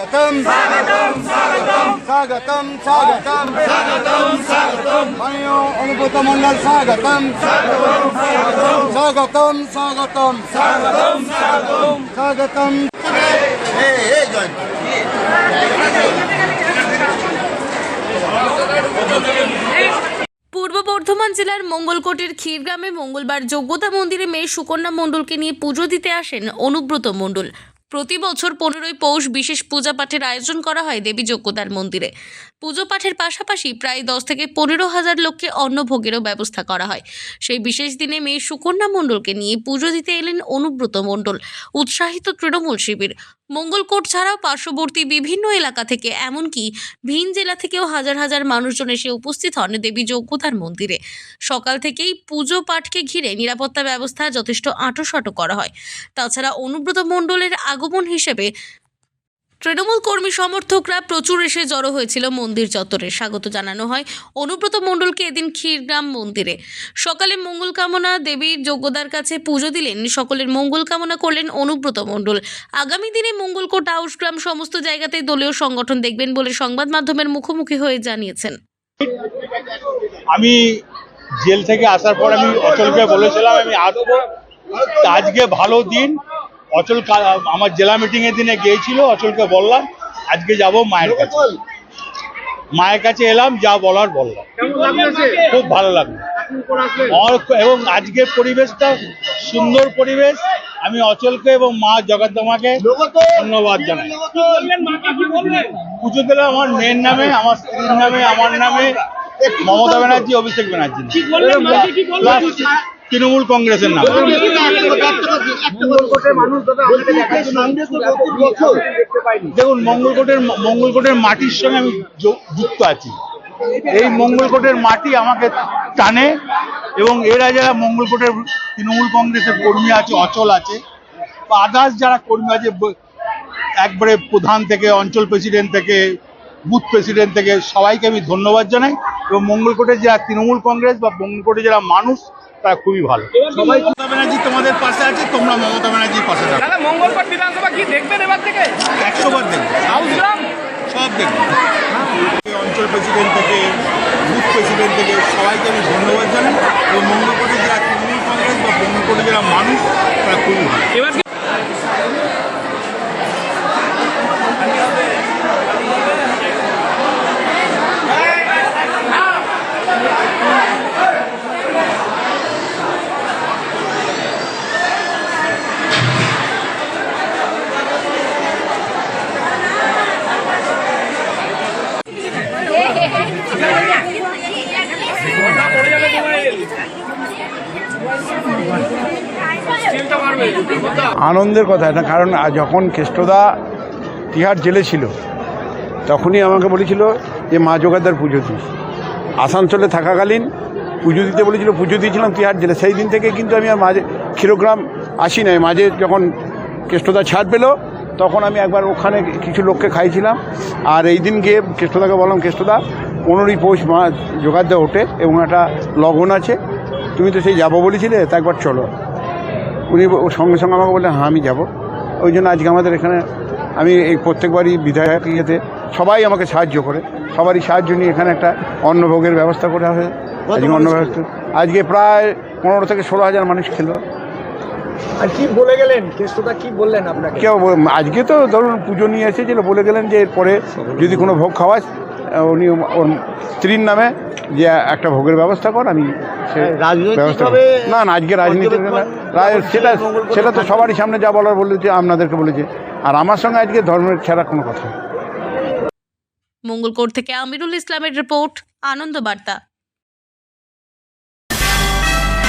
স্বাগতম স্বাগতম স্বাগতম স্বাগতম স্বাগতম স্বাগতম মাননীয় অনুব্রত মন্ডল স্বাগতম স্বাগতম স্বাগতম। স্বাগতম স্বাগতম স্বাগতম পূর্ব বর্ধমান জেলার মঙ্গলকোটের ক্ষীরগ্রামে মঙ্গলবার যোগ্যতা মন্দিরে মেয়ে সুকন্যা মণ্ডলকে নিয়ে পুজো দিতে আসেন অনুব্রত মণ্ডল। প্রতি বছর পনেরোই পৌষ বিশেষ পূজা পাঠের আয়োজন করা হয় দেবী যোগ্যতার মন্দিরে। পুজো পাঠের পাশাপাশি প্রায় দশ থেকে পনেরো হাজার লোককে অন্নভোগেরও ব্যবস্থা করা হয়। সেই বিশেষ দিনে মেয়ে সুকন্যা মণ্ডলকে নিয়ে পুজো দিতে এলেন অনুব্রত মণ্ডল, উৎসাহিত তৃণমূল শিবির। মঙ্গলকোট ছাড়াও পার্শ্ববর্তী বিভিন্ন এলাকা থেকে, এমনকি ভিন জেলা থেকেও হাজার হাজার মানুষজন এসে উপস্থিত হন দেবী যোগ্যতার মন্দিরে। সকাল থেকেই পুজো পাঠকে ঘিরে নিরাপত্তা ব্যবস্থা যথেষ্ট আঁটোসাঁটো করা হয়। তাছাড়া অনুব্রত মণ্ডলের আগমন হিসেবে তৃণমূল কর্মী সমর্থকরা প্রচুর এসে জড়ো হয়েছিল মন্দির চত্বরে। স্বাগত জানানো হয় অনুব্রত মণ্ডলকে এদিন ক্ষীরগ্রাম মন্দিরে। সকালে মঙ্গল কামনা দেবীর যোগ্যদার কাছে পুজো দিলেন। সকলের মঙ্গল কামনা করলেন অনুব্রত মণ্ডল। আগামী দিনে মঙ্গলকোট আউসগ্রাম সমস্ত জায়গাতেই দলীয় সংগঠন দেখবেন বলে সংবাদ মাধ্যমের মুখোমুখি হয়ে জানিয়েছেন। আমি জেল থেকে আসার পর আমি অচলকে বলেছিলাম, আমি আসব। আজকে ভালো দিন অচল আমার জেলা মিটিং এর দিনে গিয়েছিল অচলকে বললাম আজকে যাব মায়ের কাছে। মায়ের কাছে এলাম যা বলার বললাম। খুব ভালো লাগল। এবং আজকের পরিবেশটা সুন্দর পরিবেশ। আমি অচলকে এবং মা জগদ্দমাকে ধন্যবাদ জানাই। পুজো দিলাম আমার মেয়ের নামে আমার স্ত্রীর নামে আমার নামে। মমতা ব্যানার্জি অভিষেক ব্যানার্জি তৃণমূল কংগ্রেসের নামে। দেখুন মঙ্গলকোটের মঙ্গলকোটের মাটির সঙ্গে আমি যুক্ত আছি। এই মঙ্গলকোটের মাটি আমাকে টানে এবং এরা যারা মঙ্গলকোটের তৃণমূল কংগ্রেসের কর্মী আছে অচল আছে বা আদার্স যারা কর্মী আছে একবারে প্রধান থেকে অঞ্চল প্রেসিডেন্ট থেকে বুথ প্রেসিডেন্ট থেকে সবাইকে আমি ধন্যবাদ জানাই। এবং মঙ্গলকোটের যারা তৃণমূল কংগ্রেস বা মঙ্গলকোটে যারা মানুষ তারা খুবই ভালো। সবাই মমতা ব্যানার্জি তোমাদের পাশে আছে তোমরা মমতা ব্যানার্জির পাশে থাকো। দাদা মঙ্গলবার বিধানসভা কি দেখবেন এবার থেকে? একশো বার দেখব। সব দেখব। অঞ্চল প্রেসিডেন্ট থেকে বুথ প্রেসিডেন্ট থেকে সবাইকে আমি ধন্যবাদ জানাই এবং মঙ্গলকোটে যারা তৃণমূল কংগ্রেস বা মঙ্গলকোটে যারা মানুষ তারা খুবই ভালো এবার কি- স্টিলটা মারবে আনন্দের কথা, এটা কারণ যখন কেষ্টদা তিহার জেলে ছিল, তখনই আমাকে বলেছিল যে, মা জোগাদার পুজো দিস। আসানসোলে থাকাকালীন পুজো দিতে বলেছিল, পুজো দিয়েছিলাম তিহার জেলে। সেই দিন থেকে কিন্তু আমি আর মাঝে ক্ষীরগ্রাম আসি নাই। মাঝে যখন কেষ্টদা ছাড় পেল, তখন আমি একবার ওখানে কিছু লোককে খাইছিলাম। আর এই দিন গিয়ে কেষ্টদাকে বললাম, কেষ্টদা, পনেরোই পৌষ মা জোগাড় ওঠে এবং একটা লগন আছে। তুমি তো সেই যাব বলেছিলে, তা একবার চলো। উনি ও সঙ্গে সঙ্গে আমাকে বললেন হ্যাঁ আমি যাব। ওই জন্য আজকে আমাদের এখানে আমি এই প্রত্যেকবারই বিধায়ক ইয়েতে সবাই আমাকে সাহায্য করে। সবারই সাহায্য নিয়ে এখানে একটা অন্নভোগের ব্যবস্থা করা হয়েছে আজকে অন্ন ব্যবস্থা আজকে প্রায় পনেরো থেকে ষোলো হাজার মানুষ খেলো। আর কি বলে গেলেন? কি বললেন আপনাকে? কেউ আজকে তো ধরুন পুজো নিয়ে এসেছিল বলে গেলেন যে এরপরে যদি কোনো ভোগ খাওয়াস আহ, উনি ওর স্ত্রীর নামে যে একটা ভোগের ব্যবস্থা কর আমি সে ব্যবস্থা করব। না না আজকে রাজনীতি সেটা সেটা তো সবারই সামনে যা বলার বলেছে আপনাদেরকে বলেছে আর আমার সঙ্গে আজকে ধর্মের ছাড়া কোনো কথা নেই। মঙ্গলকোট থেকে আমিরুল ইসলামের রিপোর্ট আনন্দ বার্তা